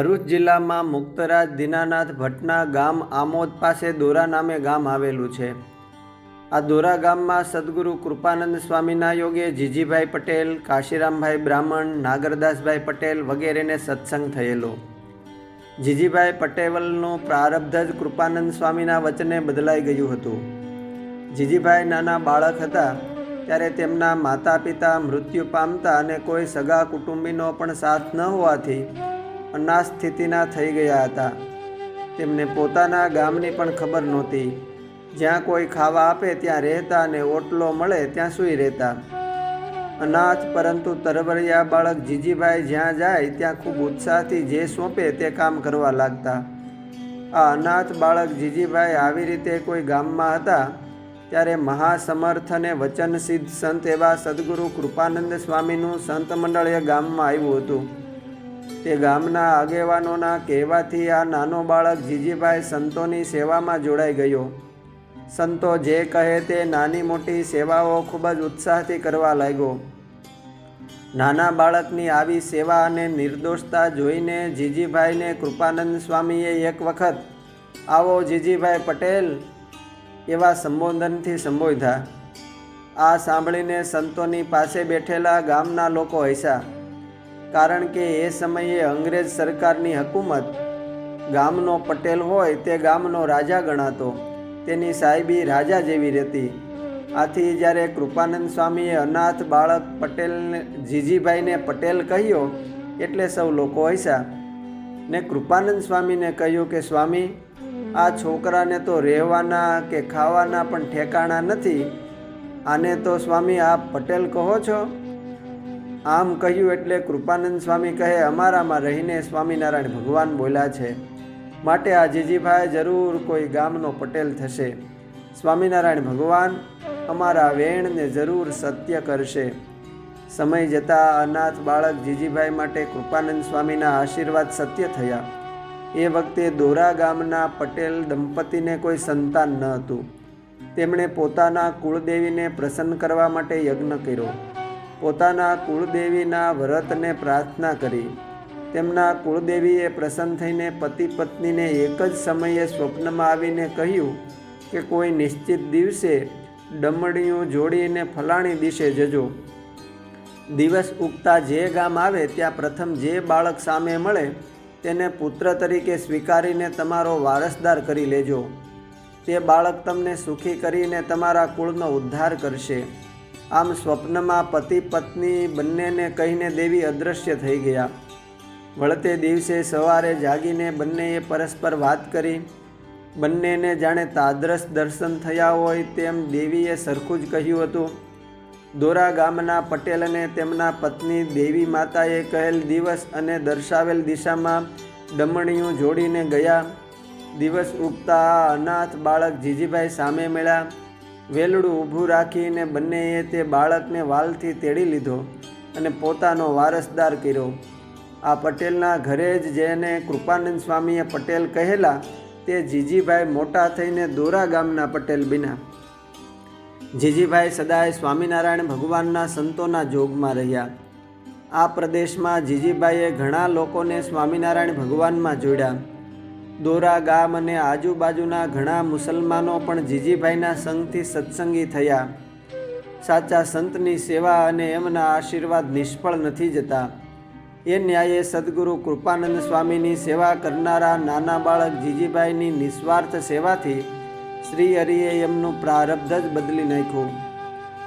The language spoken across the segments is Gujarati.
ભરૂચ જિલ્લામાં મુક્તરાજ દીનાનાથ ભટ્ટના ગામ આમોદ પાસે દોરા નામે ગામ આવેલું છે. આ દોરા ગામમાં સદગુરુ કૃપાનંદ સ્વામીના યોગે જીજીભાઈ પટેલ, કાશીરામભાઈ બ્રાહ્મણ, નાગરદાસભાઈ પટેલ વગેરેને સત્સંગ થયેલો. જીજીભાઈ પટેલનું પ્રારબ્ધ જ કૃપાનંદ સ્વામીના વચને બદલાઈ ગયું હતું. જીજીભાઈ નાના બાળક હતા, ત્યારે તેમના માતા પિતા મૃત્યુ પામતા અને કોઈ સગા કુટુંબીનો પણ સાથ ન હોવાથી અનાથ સ્થિતિના થઈ ગયા હતા. તેમને પોતાના ગામની પણ ખબર નહોતી. જ્યાં કોઈ ખાવા આપે ત્યાં રહેતા અને ઓટલો મળે ત્યાં સૂઈ રહેતા. અનાથ પરંતુ તરવરિયા બાળક જીજીભાઈ જ્યાં જાય ત્યાં ખૂબ ઉત્સાહથી જે સોંપે તે કામ કરવા લાગતા. આ અનાથ બાળક જીજીભાઈ આવી રીતે કોઈ ગામમાં હતા, ત્યારે મહાસમર્થ અને વચનસિદ્ધ સંત એવા સદગુરુ કૃપાનંદ સ્વામીનું સંત મંડળ એ ગામમાં આવ્યું હતું. તે ગામના આગેવાનોના કહેવાથી આ નાનો બાળક જીજીભાઈ સંતોની સેવામાં જોડાઈ ગયો. સંતો જે કહે તે નાની મોટી સેવાઓ ખૂબ જ ઉત્સાહથી કરવા લાગ્યો. નાના બાળકની આવી સેવા અને નિર્દોષતા જોઈને જીજીભાઈને કૃપાનંદ સ્વામીએ એક વખત, આવો જીજીભાઈ પટેલ, એવા સંબોધનથી સંબોધ્યા. આ સાંભળીને સંતોની પાસે બેઠેલા ગામના લોકો હસ્યા. કારણ કે એ સમયે અંગ્રેજ સરકારની હકુમત ગામનો પટેલ હોય તે ગામનો રાજા ગણાતો. તેની સાહેબી રાજા જેવી રહેતી. આથી જ્યારે કૃપાનંદ સ્વામીએ અનાથ બાળક પટેલને જીજીભાઈને પટેલ કહ્યો, એટલે સૌ લોકો હસ્યા ને કૃપાનંદ સ્વામીને કહ્યું કે, સ્વામી, આ છોકરાને તો રહેવાના કે ખાવાના પણ ઠેકાણા નથી. આને તો સ્વામી આપ પટેલ કહો છો? આમ કહ્યું એટલે કૃપાનંદ સ્વામી કહે, અમારામાં રહીને સ્વામિનારાયણ ભગવાન બોલ્યા છે. માટે આ જીજીભાઈ જરૂર કોઈ ગામનો પટેલ થશે. સ્વામિનારાયણ ભગવાન અમારા વેણને જરૂર સત્ય કરશે. સમય જતાં અનાથ બાળક જીજીભાઈ માટે કૃપાનંદ સ્વામીના આશીર્વાદ સત્ય થયા. એ વખતે દોરા ગામના પટેલ દંપતીને કોઈ સંતાન ન હતું. તેમણે પોતાના કુળદેવીને પ્રસન્ન કરવા માટે યજ્ઞ કર્યો. પોતાના કુળદેવીના વ્રતને પ્રાર્થના કરી. તેમના કુળદેવીએ પ્રસન્ન થઈને પતિ પત્નીને એક જ સમયે સ્વપ્નમાં આવીને કહ્યું કે કોઈ નિશ્ચિત દિવસે ડમડીયું જોડીને ફલાણી દિશે જજો. દિવસ ઉગતા જે ગામ આવે ત્યાં પ્રથમ જે બાળક સામે મળે તેને પુત્ર તરીકે સ્વીકારીને તમારો વારસદાર કરી લેજો. તે બાળક તમને સુખી કરીને તમારા કુળનો ઉદ્ધાર કરશે. આમ સ્વપ્નમાં પતિ પત્ની બંનેને કહીને દેવી અદૃશ્ય થઈ ગયા. વળતે દિવસે સવારે જાગીને બંનેએ પરસ્પર વાત કરી. બંનેને જાણે તાદ્રસ દર્શન થયા હોય તેમ દેવીએ સરખું જ કહ્યું હતું. દોરા ગામના પટેલને તેમના પત્ની દેવી માતાએ કહેલ દિવસ અને દર્શાવેલ દિશામાં ડમણીયું જોડીને ગયા. દિવસ ઉગતા અનાથ બાળક જીજીભાઈ સામે મળ્યા. વેલડું ઊભું રાખીને બંનેએ તે બાળકને વાલથી તેડી લીધો અને પોતાનો વારસદાર કર્યો. આ પટેલના ઘરે જ જેને કૃપાનંદ સ્વામીએ પટેલ કહેલા, તે જીજીભાઈ મોટા થઈને દોરા ગામના પટેલ બિના જીજીભાઈ સદાય સ્વામિનારાયણ ભગવાનના સંતોના જોગમાં રહ્યા. આ પ્રદેશમાં જીજીભાઈએ ઘણા લોકોને સ્વામિનારાયણ ભગવાનમાં જોડ્યા. દોરા ગામ અને આજુબાજુના ઘણા મુસલમાનો પણ જીજીભાઈના સંગથી સત્સંગી થયા. સાચા સંતની સેવા અને એમના આશીર્વાદ નિષ્ફળ નથી જતા. એ ન્યાયે સદગુરુ કૃપાનંદ સ્વામીની સેવા કરનારા નાના બાળક જીજીભાઈની નિસ્વાર્થ સેવાથી શ્રી હરિએ એમનું પ્રારબ્ધ જ બદલી નાખ્યું.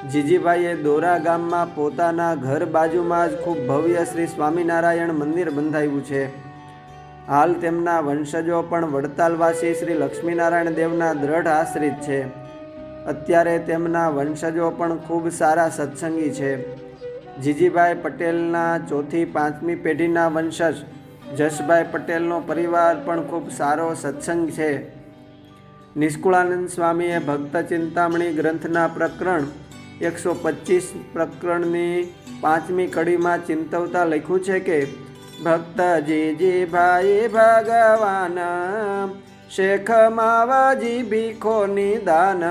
જીજીભાઈએ દોરા ગામમાં પોતાના ઘર બાજુમાં જ ખૂબ ભવ્ય શ્રી સ્વામિનારાયણ મંદિર બંધાવ્યું છે. હાલ તેમના વંશજો પણ વડતાલવાસી શ્રી લક્ષ્મીનારાયણ દેવના દ્રઢ આશ્રિત છે. અત્યારે તેમના વંશજો પણ ખૂબ સારા સત્સંગી છે. જીજીભાઈ પટેલના ચોથી પાંચમી પેઢીના વંશજ, જશભાઈ પટેલનો પરિવાર પણ ખૂબ સારો સત્સંગ છે. નિષ્કુળાનંદ સ્વામીએ ભક્ત ચિંતામણી ગ્રંથના પ્રકરણ, એકસો પચીસ પ્રકરણની પાંચમી કડીમાં ચિંતવતા લખ્યું છે કે ભક્ત જીજી ભાઈ ભગવાન, શેખ માવાજી ભીખો નિદાન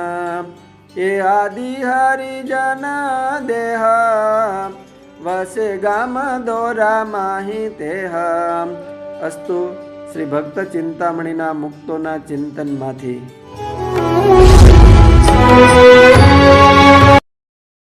એ આદિ હરિજન દેહ, વસે ગામ દોરા માહી તેહ. અસ્તુ શ્રી ભક્ત ચિંતામણીના મુક્તોના ચિંતનમાંથી.